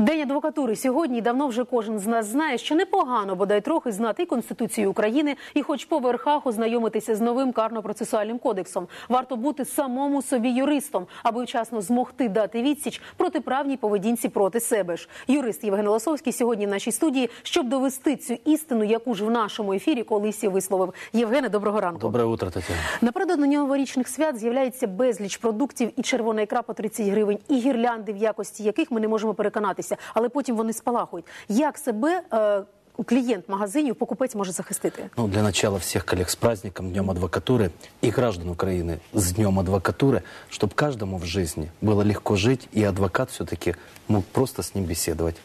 День адвокатури сьогодні і давно вже кожен з нас знає, що непогано бодай трохи знати і Конституцію України, і хоч по верхах ознайомитися з новим карно-процесуальним кодексом. Варто бути самому собі юристом, аби вчасно змогти дати відсіч протиправній поведінці проти себе ж. Юрист Євген Лосовський сьогодні в нашій студії, щоб довести цю істину, яку ж в нашому ефірі колись висловив. Євгене, доброго ранку. Доброе утро, Татьяна. Напередодні новорічних свят з'являється безліч продуктів і червона ікра по 30 гривень, і гірлянди, в якості яких ми не можемо переконатися, але потім вони спалахують. Як себе е, клієнт магазинів, покупець може захистити? Ну, для начала всех коллег с праздником, Днем Адвокатуры и граждан Украины с Днем Адвокатуры, чтобы каждому в жизни было легко жить, и адвокат все-таки мог просто с ним беседовать.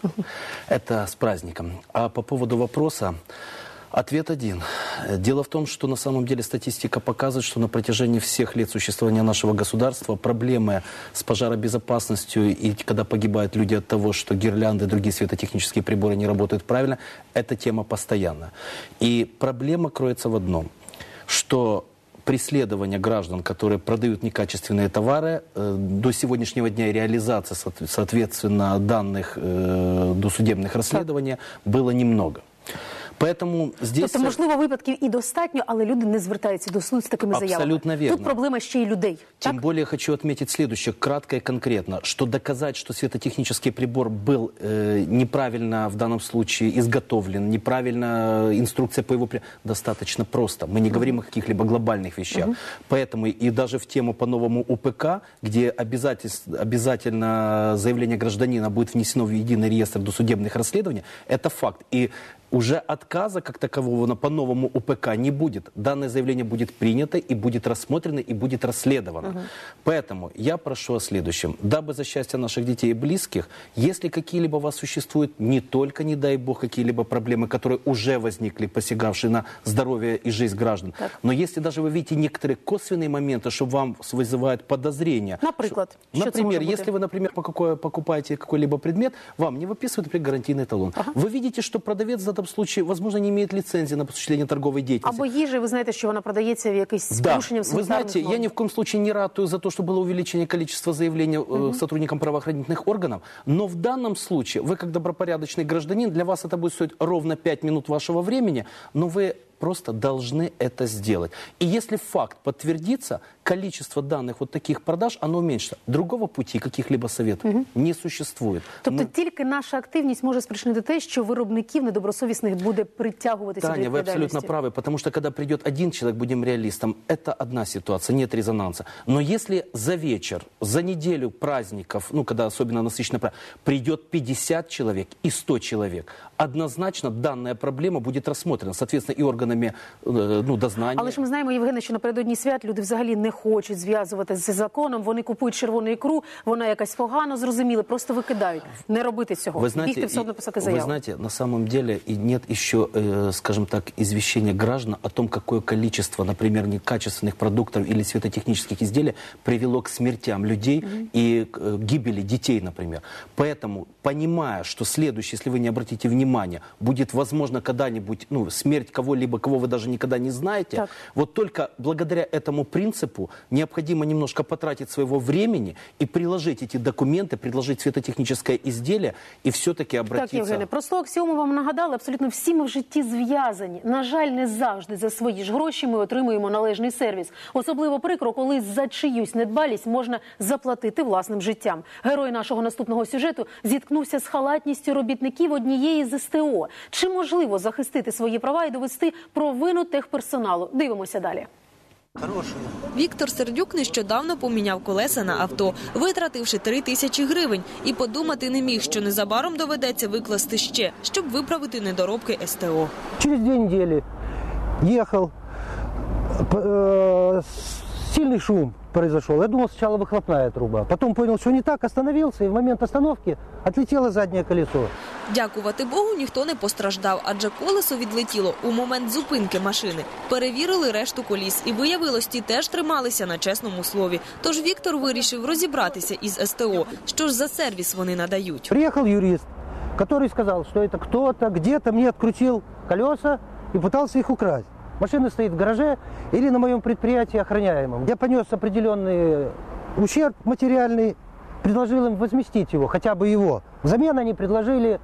Это с праздником. А по поводу вопроса, Ответ один. Дело в том, что на самом деле статистика показывает, что на протяжении всех лет существования нашего государства проблемы с пожаробезопасностью и когда погибают люди от того, что гирлянды и другие светотехнические приборы не работают правильно, эта тема постоянна. И проблема кроется в одном, что преследование граждан, которые продают некачественные товары, э, до сегодняшнего дня и реализация, соот- соответственно, данных э, досудебных расследований было немного. Поэтому здесь... Тобто, можливо, випадків і достатньо, але люди не звертаються до суду з такими заявами. Абсолютно вірно. Тут проблема ще й людей. Тем Так? более хочу отметить следующее, кратко и конкретно, что доказать, что светотехнический прибор был э, неправильно в данном случае изготовлен, неправильно э, инструкция по его при- достаточно просто. Мы не говорим о каких-либо глобальных вещах. Поэтому и даже в тему по новому УПК, где обязательс- обязательно заявление гражданина будет внесено в единый реестр досудебных расследований, это факт. И уже отказа как такового по новому УПК не будет. Данное заявление будет принято и будет рассмотрено и будет расследовано. Поэтому я прошу о следующем. Дабы за счастье наших детей и близких, если какие-либо у вас существуют не только, не дай бог, какие-либо проблемы, которые уже возникли, посягавшие на здоровье и жизнь граждан, но если даже вы видите некоторые косвенные моменты, что вам вызывают подозрения, Например, може бути? если вы, например, покупаете какой-либо предмет, вам не выписывают, например, гарантийный талон. Вы видите, что продавец в этом случае, возможно, не имеет лицензии на осуществление торговой деятельности. Або їжа, ви знаєте, що вона продається в якийсь з Да, порушенням вы санітарних знаете, я норм. ни в коем случае не ратую за то, чтобы было увеличение количества заявлений э, сотрудникам правоохранительных органов, но в данном случае вы, как добропорядочный гражданин, для вас это будет стоить ровно 5 минут вашего времени, но вы просто должны это сделать. И если факт подтвердится, количество данных вот таких продаж, оно уменьшится. Другого пути, каких-либо советов не существует. Тобто Мы- тільки наша активність може спричинити те, що виробників недобросовісних буде притягуватися до Таня, вы абсолютно відповідальності. правы, потому что когда придет один человек, будем реалистом, это одна ситуация, нет резонанса. Но если за вечер, за неделю праздников, ну, когда особенно насыщенная праздник, придет 50 человек и 100 человек, однозначно данная проблема будет рассмотрена, соответственно, и органами э, ну, дознания. Але ж ми знаємо, Євгене, що напередодні свят люди взагалі не хочуть зв'язувати з законом. Вони купують червону ікру, вона якась погано, зрозуміли, просто викидають. Не робити цього. Вы знаете, Бігти все одно и- писати вы заяву. знаете, на самом деле и нет еще, э, скажем так, извещения граждан о том, какое количество, например, некачественных продуктов или светотехнических изделий привело к смертям людей и к э, гибели детей, например. Поэтому, понимая, что следующее, если вы не обратите внимания, будет, возможно, когда-нибудь ну, смерть кого-либо, кого вы даже никогда не знаете, Так. вот только благодаря этому принципу необходимо немножко потратить своего времени и приложить эти документы, предложить светотехническое изделие и все-таки Так, обратиться. Євгене, просту аксіому вам нагадали. Абсолютно всі ми в житті зв'язані. На жаль, не завжди за свої ж гроші ми отримуємо належний сервіс. Особливо прикро, коли за чиюсь недбалість можна заплатити власним життям. Герой нашого наступного сюжету зіткнувся з халатністю робітників однієї з СТО. Чи можливо захистити свої права і довести провину техперсоналу? Дивимося далі. Віктор Сердюк нещодавно поміняв колеса на авто, витративши три тисячі гривень, і подумати не міг, що незабаром доведеться викласти ще, щоб виправити недоробки СТО. Через ехал, п- э, с- сильный шум произошел. Я думал сначала выхлопная труба. Потом понял, что не так, остановился, и в момент остановки отлетело заднее колесо. Дякувати Богу, ніхто не постраждав, адже колесо відлетіло у момент зупинки машини. Перевірили решту коліс, і виявилось, ті теж трималися на чесному слові. Тож Віктор вирішив розібратися із СТО. Що ж за сервіс вони надають? Приехал юрист, который сказал, что это кто-то где-то мне открутил колеса и пытался их украсть. Машина стоит в гараже или на моем предприятии охраняемом. Я понес определенный ущерб материальный предложил им возместить его, хотя бы его. Взамен они предложили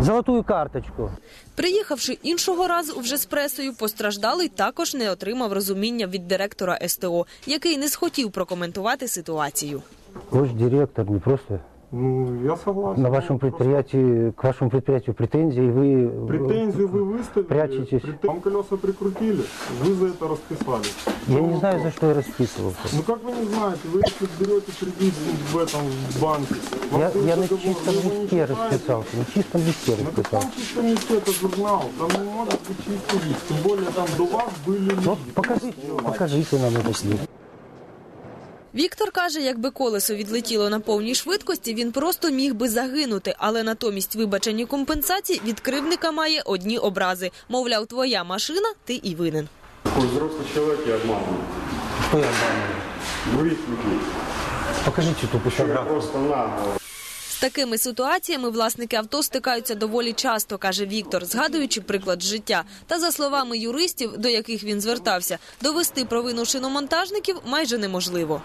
золотую карточку. Приїхавши іншого разу вже з пресою, постраждалий також не отримав розуміння від директора СТО, який не схотів прокоментувати ситуацію. Вы же директор, не просто Ну, я согласен. на вашем предприятии, к вашему предприятию претензии, вы... э, Претензию вы выставили. Прячетесь. Претен- Вам колеса прикрутили. Вы за это расписались. Я не знаю, за что я расписывался. Ну как вы не знаете, вы если берете кредит в этом в банке. Я, я на чистом листе расписался, на чистом листе На расписался. каком чистом листе это журнал? Там не может быть чистый лист. Тем более там до вас были люди. Ну, покажите, покажите нам этот лист. Віктор каже, якби колесо відлетіло на повній швидкості, він просто міг би загинути, але натомість вибачені компенсації від кривдника має одні образи. Мовляв, твоя машина, ти і винен. Такой взрослый человек и обманывает. Что я обманываю? Дурит людей. Покажите ту Я фотографию. просто нагло. З такими ситуаціями власники авто стикаються доволі часто, каже Віктор, згадуючи приклад з життя. Та за словами юристів, до яких він звертався, довести провину шиномонтажників майже неможливо.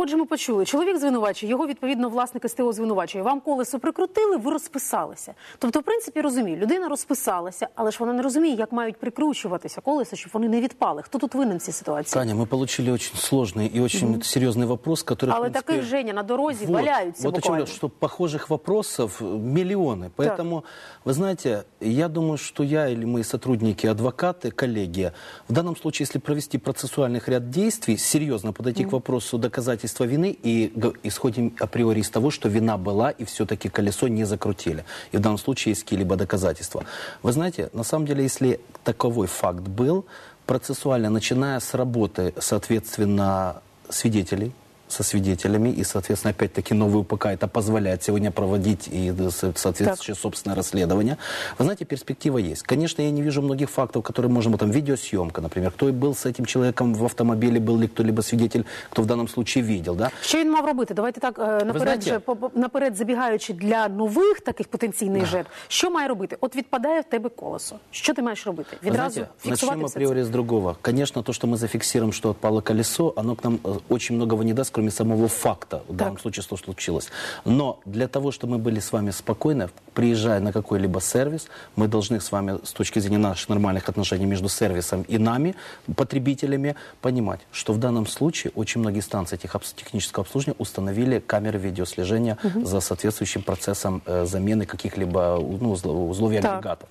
Отже, ми почули, чоловік звинувачує, його відповідно власник СТО звинувачує. Вам колесо прикрутили, ви розписалися. Тобто, в принципі, розумію, людина розписалася, але ж вона не розуміє, як мають прикручуватися колеса, щоб вони не відпали. Хто тут винен в цій ситуації? Таня, мы получили очень сложный и очень серьезный вопрос, который... в Але принципе, таких Женя на дорозі Вот, валяються вот о чем буквально. я, что похожих вопросов миллионы. Поэтому, вы знаете, я думаю, что я или мои сотрудники, адвокаты, коллеги, в данном случае, если провести процессуальных ряд действий, серьезно подойти к вопросу доказательства вины и исходим априори из того, что вина была и все-таки колесо не закрутили. И в данном случае есть какие-либо доказательства. Вы знаете, на самом деле, если таковой факт был, процессуально, начиная с работы, соответственно, свидетелей, со свидетелями, и, соответственно, опять-таки новый УПК это позволяет сегодня проводить и э, со- соответствующее собственное расследование. Вы знаете, перспектива есть. Конечно, я не вижу многих фактов, которые можем, там, видеосъемка, например, кто был с этим человеком в автомобиле, был ли кто-либо свидетель, кто в данном случае видел, да? Що він мав робити? Давайте так е, наперед, знаєте- же, по- по- наперед забігаючи для нових таких потенційних жертв. Що має робити? От відпадає в тебе колесо. Що ти маєш робити? Вы Відразу знаете, фіксувати начнем все це? априори с другого. Конечно, то, что мы зафиксируем, что отпало колесо, оно к нам э, очень многого не даст, кроме самого факта, в данном случае, что случилось. Но для того, чтобы мы были с вами спокойны, приезжая на какой-либо сервис, мы должны с вами, с точки зрения наших нормальных отношений между сервисом и нами, потребителями, понимать, что в данном случае очень многие станции технического обслуживания установили камеры видеослежения за соответствующим процессом э, замены каких-либо ну, узлов- узлов и Так. агрегатов.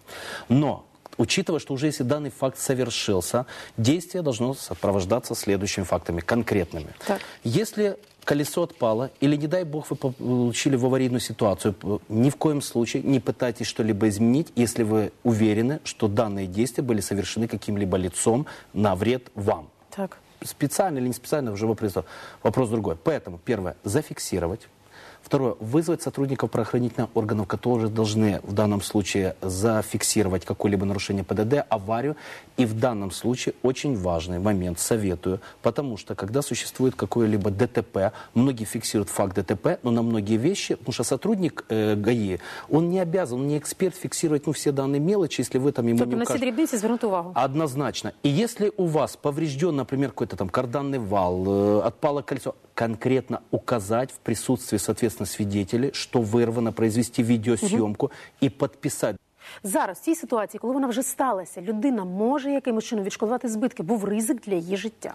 Но Учитывая, что уже если данный факт совершился, действие должно сопровождаться следующими фактами, конкретными. Так. Если колесо отпало, или, не дай бог, вы получили в аварийную ситуацию, ни в коем случае не пытайтесь что-либо изменить, если вы уверены, что данные действия были совершены каким-либо лицом на вред вам. Так. Специально или не специально, уже вопрос, вопрос другой. Поэтому, первое, зафиксировать. Второе, вызвать сотрудников правоохранительных органов, которые должны в данном случае зафиксировать какое-либо нарушение ПДД, аварию. И в данном случае очень важный момент, советую, потому что когда существует какое-либо ДТП, многие фиксируют факт ДТП, но на многие вещи, потому что сотрудник э, ГАИ, он не обязан, он не эксперт фиксировать ну, все данные мелочи, если вы там ему Тобто не на ці укажете. дрібниці звернути увагу. Однозначно. И если у вас поврежден, например, какой-то там карданный вал, э, отпало колесо, конкретно указать в присутствии, соответственно, свидетели, что вырвано, произвести відеосйомку угу. і підписати. Зараз в цій ситуації, коли вона вже сталася, людина може якимось чином відшкодувати збитки. Був ризик для її життя.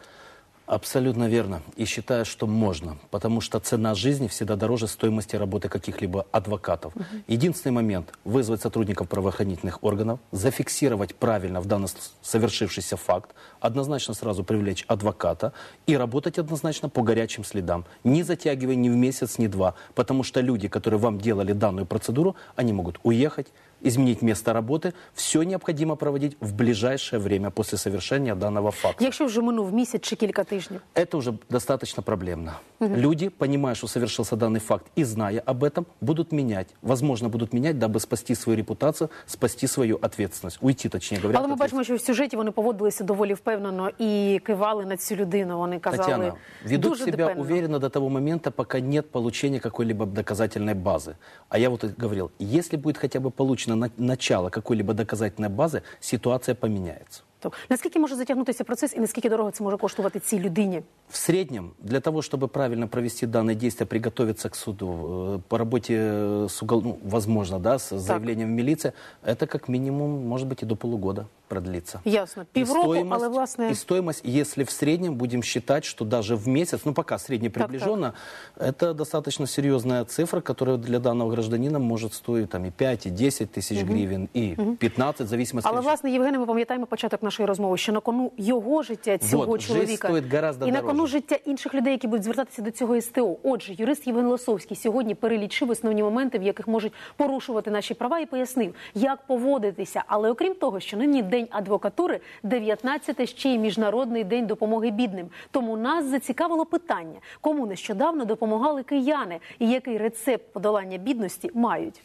Абсолютно верно. И считаю, что можно, потому что цена жизни всегда дороже стоимости работы каких-либо адвокатов. Единственный момент – вызвать сотрудников правоохранительных органов, зафиксировать правильно в данном совершившийся факт, однозначно сразу привлечь адвоката и работать однозначно по горячим следам. Не затягивая ни в месяц, ни два, потому что люди, которые вам делали данную процедуру, они могут уехать, изменить место работы. Все необходимо проводить в ближайшее время после совершения данного факта. Якщо вже минув місяць чи кілька тижнів. Это уже достаточно проблемно. Люди, понимая, что совершился данный факт и зная об этом, будут менять. Возможно, будут менять, дабы спасти свою репутацию, спасти свою ответственность. Уйти, точнее говоря. Але ми от бачимо, що в сюжеті вони поводилися доволі впевнено і кивали на цю людину. Вони казали Татьяна, ведут дуже себя депенно. уверенно до того момента, пока нет получения какой-либо доказательной базы. А я вот и говорил, если будет хотя бы получено на- начало какой-либо доказательной базы, ситуация поменяется Тобто, наскільки може затягнутися процес і наскільки дорого це може коштувати цій людині? В среднем, для того, чтобы правильно провести данное действие, приготовиться к суду, э, по работе э, с угол... ну, возможно, да, с заявлением в милиции, это как минимум, может быть, и до полугода продлится. Ясно, И півроку, стоимость- але власне И стоимость, если в среднем будем считать, что даже в месяц, ну пока средне Так, приближенно, это достаточно серьезная цифра, которая для данного гражданина может стоить там и 5, и 10 тысяч гривен, и 15, в зависимости Але от власне, Євгене, ми пам'ятаємо початок нашої розмови, що на кону його життя цього Вот, чоловіка і на кону життя інших людей, які будуть звертатися до цього СТО. Отже, юрист Євген Лосовський сьогодні перелічив основні моменти, в яких можуть порушувати наші права, і пояснив, як поводитися. Але окрім того, що нині день адвокатури, 19 ще й міжнародний день допомоги бідним. Тому нас зацікавило питання, кому нещодавно допомагали кияни, і який рецепт подолання бідності мають.